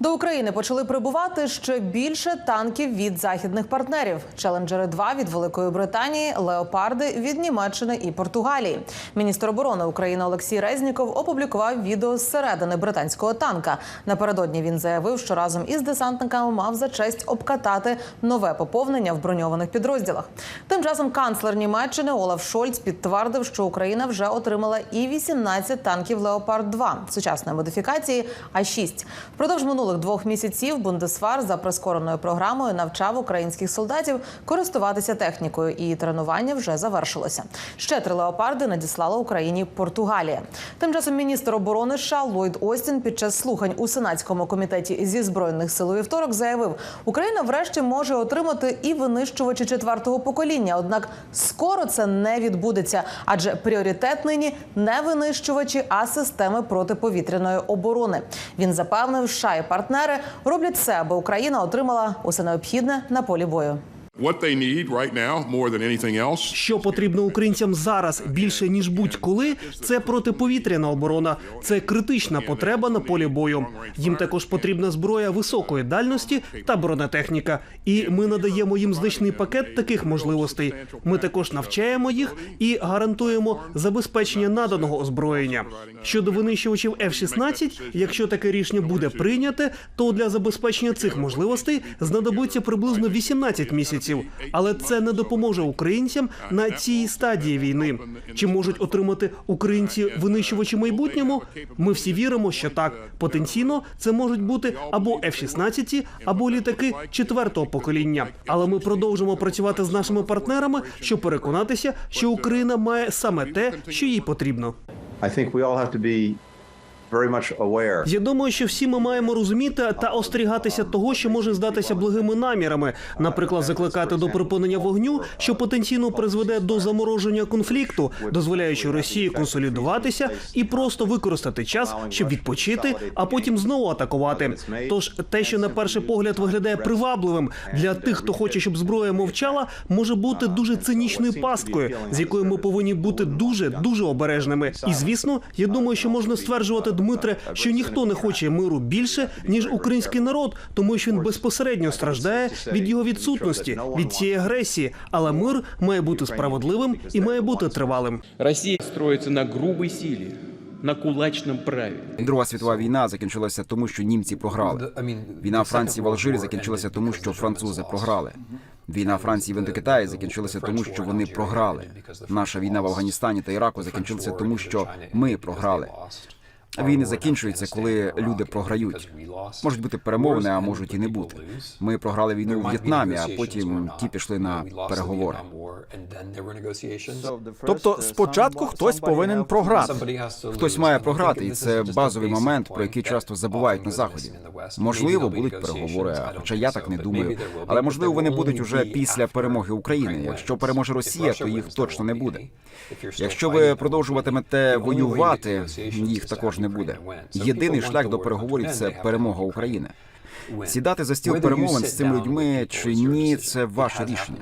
До України почали прибувати ще більше танків від західних партнерів: Челенджери 2 від Великої Британії, Леопарди від Німеччини і Португалії. Міністр оборони України Олексій Резніков опублікував відео зсередини британського танка. Напередодні він заявив, що разом із десантниками мав за честь обкатати нове поповнення в броньованих підрозділах. Тим часом канцлер Німеччини Олаф Шольц підтвердив, що Україна вже отримала і 18 танків Леопард 2 сучасної модифікації А 6 Впродовж минулих двох місяців Бундесвар за прискореною програмою навчав українських солдатів користуватися технікою, і тренування вже завершилося. Ще три леопарди надіслала Україні Португалія. Тим часом міністр оборони США Ллойд Остін під час слухань у сенатському комітеті зі збройних сил у вівторок заявив, Україна врешті може отримати і винищувачі четвертого покоління. Однак скоро це не відбудеться, адже пріоритет нині не винищувачі, а системи протиповітряної оборони. Він запевнив, США і партнери роблять все, аби Україна отримала усе необхідне на полі бою. Що потрібно українцям зараз більше ніж будь-коли, це протиповітряна оборона. Це критична потреба на полі бою. Їм також потрібна зброя високої дальності та бронетехніка. І ми надаємо їм значний пакет таких можливостей. Ми також навчаємо їх і гарантуємо забезпечення наданого озброєння. Щодо винищувачів F-16, якщо таке рішення буде прийняте, то для забезпечення цих можливостей знадобиться приблизно 18 місяців. Але це не допоможе українцям на цій стадії війни. Чи можуть отримати українці винищувачі майбутньому? Ми всі віримо, що так. Потенційно це можуть бути або F-16, або літаки четвертого покоління. Але ми продовжимо працювати з нашими партнерами, щоб переконатися, що Україна має саме те, що їй потрібно. I think we all have to. Я думаю, що всі ми маємо розуміти та остерігатися того, що може здатися благими намірами, наприклад, закликати до припинення вогню, що потенційно призведе до замороження конфлікту, дозволяючи Росії консолідуватися і просто використати час, щоб відпочити, а потім знову атакувати. Тож те, що на перший погляд виглядає привабливим для тих, хто хоче, щоб зброя мовчала, може бути дуже цинічною пасткою, з якою ми повинні бути дуже дуже обережними. І звісно, я думаю, що можна стверджувати Дмитре, що ніхто не хоче миру більше ніж український народ, тому що він безпосередньо страждає від його відсутності, від цієї агресії. Але мир має бути справедливим і має бути тривалим. Россия строится на грубой силе, на кулачном праве. Друга світова війна закінчилася тому, що німці програли. Війна Франції в Алжирі закінчилася тому, що французи програли. Війна Франції в Індокитаї закінчилася тому, що вони програли. Наша війна в Афганістані та Іраку закінчилася тому, що ми програли. Війни закінчуються, коли люди програють. Можуть бути перемовини, а можуть і не бути. Ми програли війну у В'єтнамі, а потім ті пішли на переговори. Тобто спочатку хтось повинен програти. Хтось має програти, і це базовий момент, про який часто забувають на заході. Можливо, будуть переговори, хоча я так не думаю. Але можливо, вони будуть уже після перемоги України. Якщо переможе Росія, то їх точно не буде. Якщо ви продовжуватимете воювати, їх також не буде. Єдиний шлях до переговорів це перемога України. Сідати за стіл перемовин з цими людьми чи ні, це ваше рішення.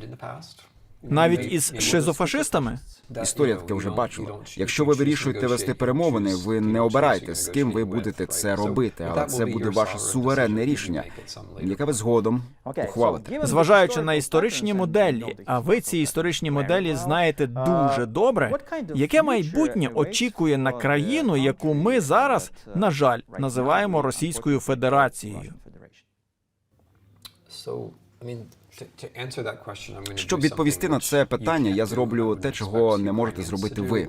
Навіть із шизофашистами. Історія таке вже бачила. Якщо ви вирішуєте вести перемовини, ви не обираєте з ким ви будете це робити, але це буде ваше суверенне рішення, яке ви згодом ухвалите. Зважаючи на історичні моделі, а ви ці історичні моделі знаєте дуже добре. Яке майбутнє очікує на країну, яку ми зараз, на жаль, називаємо Російською Федерацією? Щоб відповісти на це питання, я зроблю те, чого не можете зробити ви.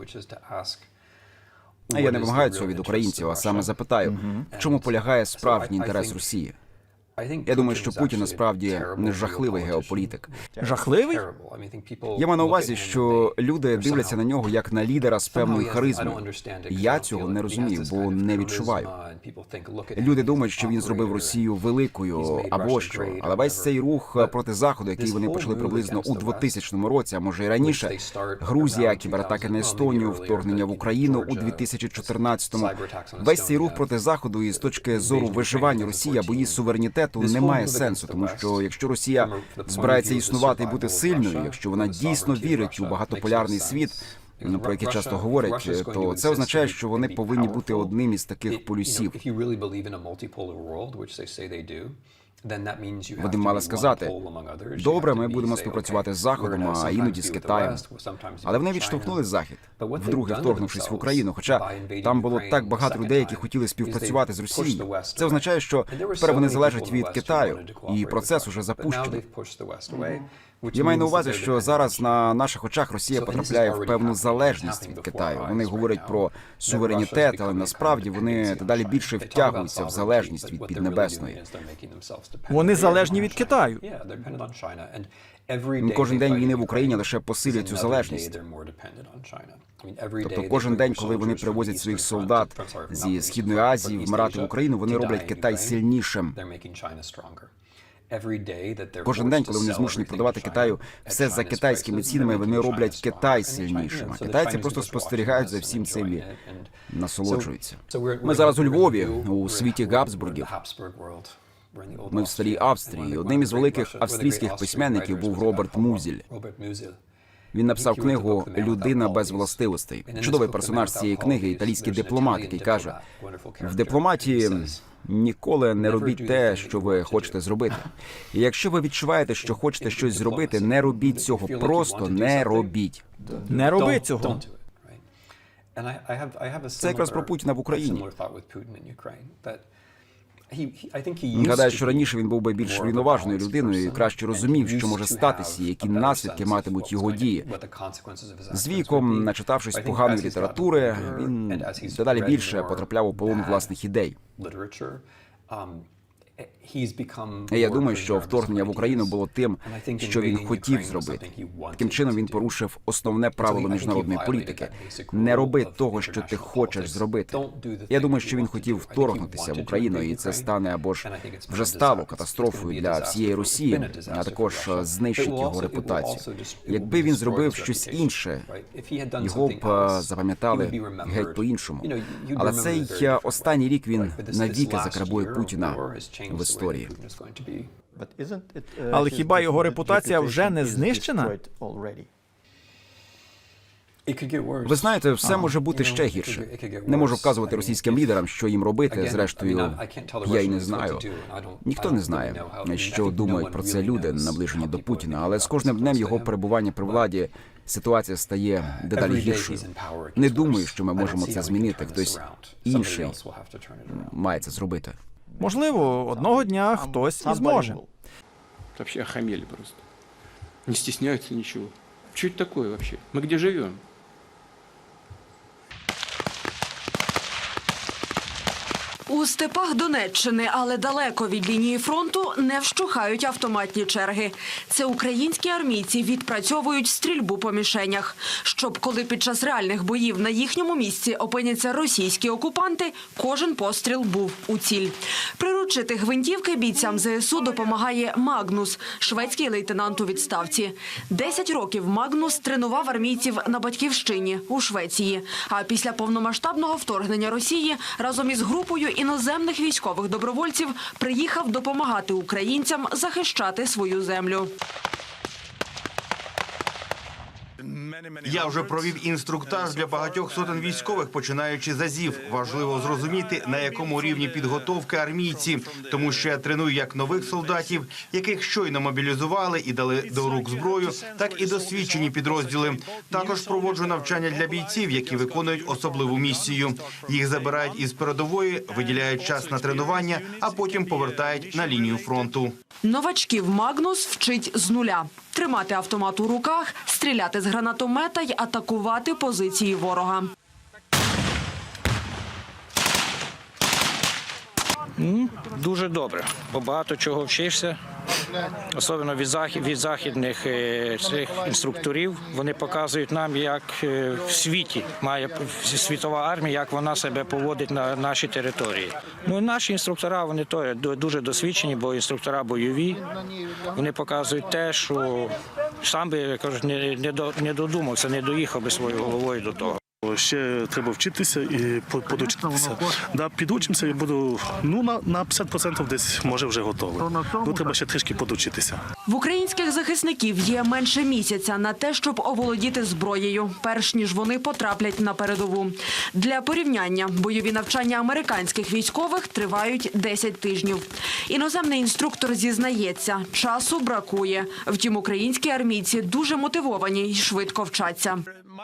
Я не вимагаю цього від українців, а саме запитаю, в чому полягає справжній інтерес Росії. Я думаю, що Путін насправді не жахливий геополітик. Жахливий? Я маю на увазі, що люди дивляться на нього як на лідера з певною харизмою. Я цього не розумію, бо не відчуваю. Люди думають, що він зробив Росію великою або що, але весь цей рух проти заходу, який вони почали приблизно у 2000 році, а може й раніше. Грузія, кібератаки на Естонію, вторгнення в Україну у 2014-му. Весь цей рух проти заходу, і з точки зору виживання Росії або її суверенітету немає сенсу, тому що якщо Росія збирається існувати і бути сильною, якщо вона дійсно вірить у багатополярний світ. ну, про які часто говорять, то це означає, що вони повинні бути одним із таких полюсів. Вони мали сказати, Добре, ми будемо співпрацювати з Заходом, а іноді з Китаєм. Але вони відштовхнули Захід, вдруге вторгнувшись в Україну. Хоча там було так багато людей, які хотіли співпрацювати з Росією. Це означає, що тепер вони залежать від Китаю, і процес уже запущений. Я маю на увазі, що зараз на наших очах Росія потрапляє в певну залежність від Китаю. Вони говорять про суверенітет, але насправді вони дедалі більше втягуються в залежність від Піднебесної. Вони залежні від Китаю. Кожен день війни в Україні лише посилює цю залежність. Тобто кожен день, коли вони привозять своїх солдат зі східної Азії вмирати в Україну, вони роблять Китай сильнішим. Кожен день, коли вони змушені продавати Китаю все за китайськими цінами, вони роблять Китай сильнішим. А китайці просто спостерігають за всім цим і Насолоджуються. Ми зараз у Львові, у світі Габсбургів. Ми в старій Австрії. Одним із великих австрійських письменників був Роберт Музіль. Він написав книгу Людина без властивостей. Чудовий персонаж цієї книги, італійський дипломат, який каже: в дипломатії ніколи не робіть те, що ви хочете зробити. І якщо ви відчуваєте, що хочете щось зробити, не робіть цього. Просто не робіть. Не роби цього. Це якраз про Путіна в Україні. Гадаю, що раніше він був би більш рівноважною людиною і краще розумів, що може статися, і які наслідки матимуть його дії. З віком, начитавшись поганої літератури, він дедалі більше потрапляв у полон власних ідей. Я думаю, що вторгнення в Україну було тим, що він хотів зробити. Таким чином він порушив основне правило міжнародної політики: не роби того, що ти хочеш зробити. Я думаю, що він хотів вторгнутися в Україну, і це стане або ж вже стало катастрофою для всієї Росії, а також е, знищить його репутацію. Якби він зробив щось інше, його б е, запам'ятали геть по-іншому. Але цей е, останній рік він навіки закарбує Путіна в історії. Але хіба його репутація вже не знищена? Ви знаєте, все може бути ще гірше. Не можу вказувати російським лідерам, що їм робити. Зрештою, я й не знаю. Ніхто не знає, що думають про це люди, наближені до Путіна. Але з кожним днем його перебування при владі ситуація стає дедалі гіршою. Не думаю, що ми можемо це змінити. Хтось інший має це зробити. Можливо, одного дня хтось і зможе. Вообще охамели просто. Не стесняются ничего. Что это такое вообще? Мы где живем? У степах Донеччини, але далеко від лінії фронту, не вщухають автоматні черги. Це українські армійці відпрацьовують стрільбу по мішенях, щоб коли під час реальних боїв на їхньому місці опиняться російські окупанти, кожен постріл був у ціль. Приручити гвинтівки бійцям ЗСУ допомагає Магнус, шведський лейтенант у відставці. Десять років Магнус тренував армійців на батьківщині у Швеції. А після повномасштабного вторгнення Росії разом із групою іноземних військових добровольців приїхав допомагати українцям захищати свою землю. Я вже провів інструктаж для багатьох сотень військових, починаючи з азів. Важливо зрозуміти, на якому рівні підготовки армійці, тому що я треную як нових солдатів, яких щойно мобілізували і дали до рук зброю, так і досвідчені підрозділи. Також проводжу навчання для бійців, які виконують особливу місію. Їх забирають із передової, виділяють час на тренування, а потім повертають на лінію фронту. Новачків Магнус вчить з нуля. Тримати автомат у руках, стріляти з гранатомета й атакувати позиції ворога. Дуже добре, бо багато чого вчишся, особливо від, захід, від західних е, цих інструкторів. Вони показують нам, як е, в світі має світова армія, як вона себе поводить на нашій території. Ну, наші інструктора вони то дуже досвідчені, бо інструктора бойові. Вони показують те, що сам би я кажу, не, не, до, не додумався, не доїхав би своєю головою до того. Ще треба вчитися і по- подучитися. Да, підучимося і буду ну на, на 50% десь може вже готовий. Ну треба ще трішки подучитися. В українських захисників є менше місяця на те, щоб оволодіти зброєю, перш ніж вони потраплять на передову. Для порівняння бойові навчання американських військових тривають 10 тижнів. Іноземний інструктор зізнається, часу бракує. Втім, українські армійці дуже мотивовані і швидко вчаться.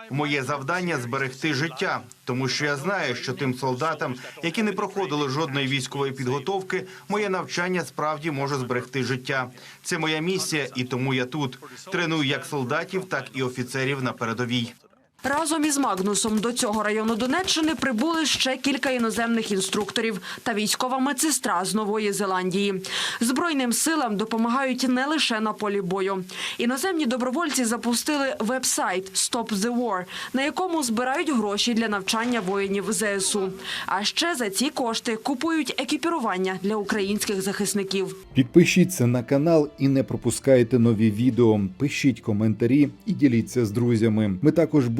Моє завдання зберегти життя, тому що я знаю, що тим солдатам, які не проходили жодної військової підготовки, моє навчання справді може зберегти життя. Це моя місія, і тому я тут треную як солдатів, так і офіцерів на передовій. Разом із Магнусом до цього району Донеччини прибули ще кілька іноземних інструкторів та військова медсестра з Нової Зеландії. Збройним силам допомагають не лише на полі бою. Іноземні добровольці запустили веб-сайт Stop the War, на якому збирають гроші для навчання воїнів ЗСУ. А ще за ці кошти купують екіпірування для українських захисників. Підпишіться на канал і не пропускайте нові відео. Пишіть коментарі і діліться з друзями. Ми також